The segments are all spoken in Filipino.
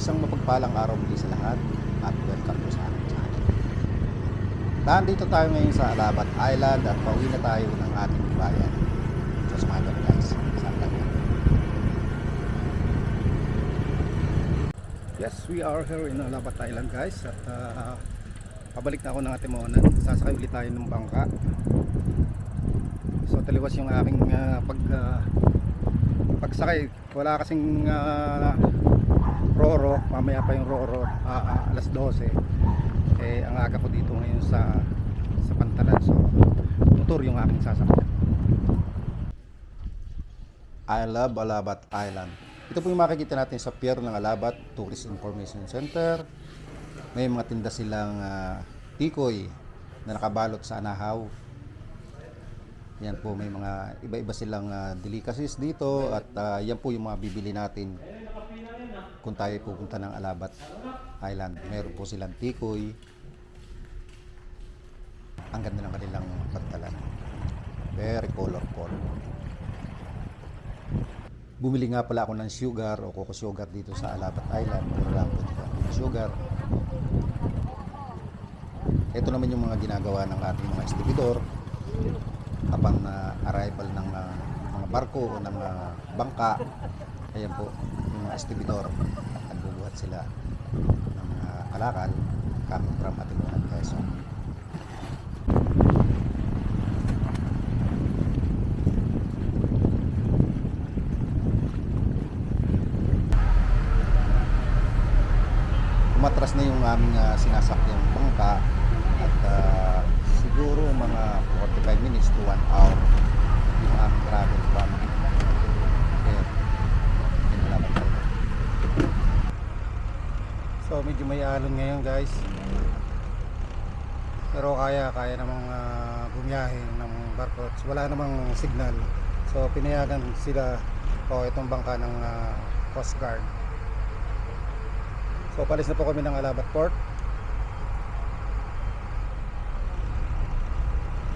Isang mapagpalang araw muli sa lahat at welcome po sa ating channel. Nandito tayo ngayon sa Alabat Island at pauwi na tayo ng ating bayan. Samahan kami guys. Saan tayo? Yes, we are here in Alabat Island guys at ah, pabalik na ako ng Atimonan. Sasakay ulit tayo ng bangka. So taliwas yung aking ah, pag ah, pagsakay. Wala kasing ah, Roro, mamaya pa yung Roro, ah, alas 12. Eh ang aga ko dito ngayon sa sa Pantalan. So motor yung aking sasakyan. I love Alabat Island. Ito po yung makikita natin sa pier ng Alabat Tourist Information Center. May mga tinda silang ah, tikoy na nakabalot sa anahaw. Yan po may mga iba-iba silang ah, delicacies dito at ah, yan po yung mga bibili natin kung tayo pupunta ng Alabat Island. Meron po silang tikoy. Ang ganda ng kanilang pantalan. Very colorful. Bumili nga pala ako ng sugar o coco sugar dito sa Alabat Island. Pero lang po sugar. Ito naman yung mga ginagawa ng ating mga estibidor habang na arrival ng mga barko o ng ah, bangka. Ayan po, yung mga estibidor. Nagbubuhat sila ng mga kalakal coming from Atimunan, Quezon. umatras na yung aming uh, sinasakyang bangka at ah, siguro mga 45 minutes to 1 hour yung aming travel from here in Alabat Island. So medyo may alon ngayon guys pero kaya kaya namang uh, bumiyahe ng barko wala namang signal so pinayagan sila o itong bangka ng ah, Coast Guard So palis na po kami ng Alabat Port.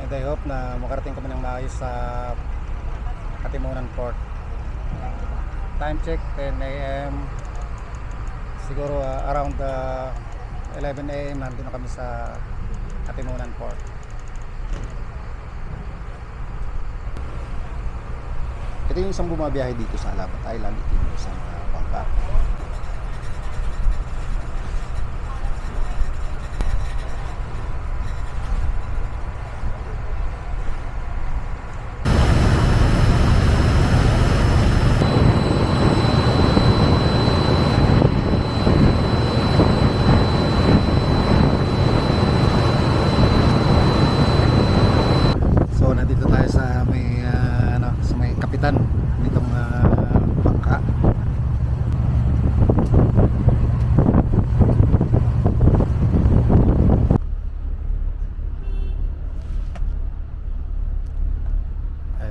And I hope na makarating kami ng maayos sa Katimunan Port. Time check 10 a.m. Siguro uh, around uh, 11 a.m. nandun na kami sa Katimunan Port. Ito yung isang bumabiyahe dito sa Alabat Island. Ito yung isang uh, bangka. So nandito tayo sa may ah, ano, sa may kapitan nitong ah, bangka.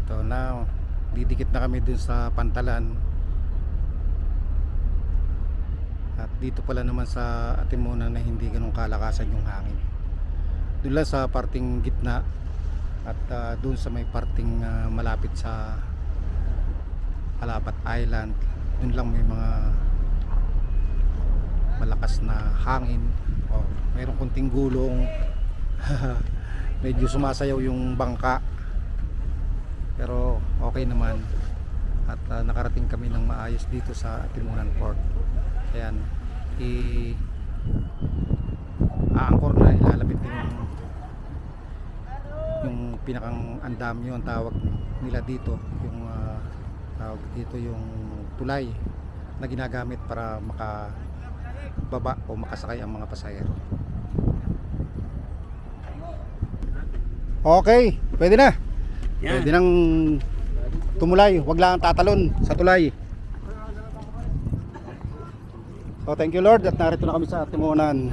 Ito na, didikit na kami dun sa pantalan. At dito pala naman sa Atimona na hindi ganun kalakasan yung hangin. Doon sa parting gitna at uh, doon sa may parting ah, malapit sa Alabat Island doon lang may mga malakas na hangin o mayroong kunting gulong medyo sumasayaw yung bangka pero okay naman. At ah, nakarating kami ng maayos dito sa Timunan Port. Ayan. I aangkor na ilalapit yung yung pinakang andam yun tawag nila dito. Yung ah, tawag dito yung tulay na ginagamit para makababa o makasakay ang mga pasahero. Okay pwede na Yan. pwede nang tumulay. Wag lang tatalon sa tulay. So thank you Lord. At narito na kami sa Timonan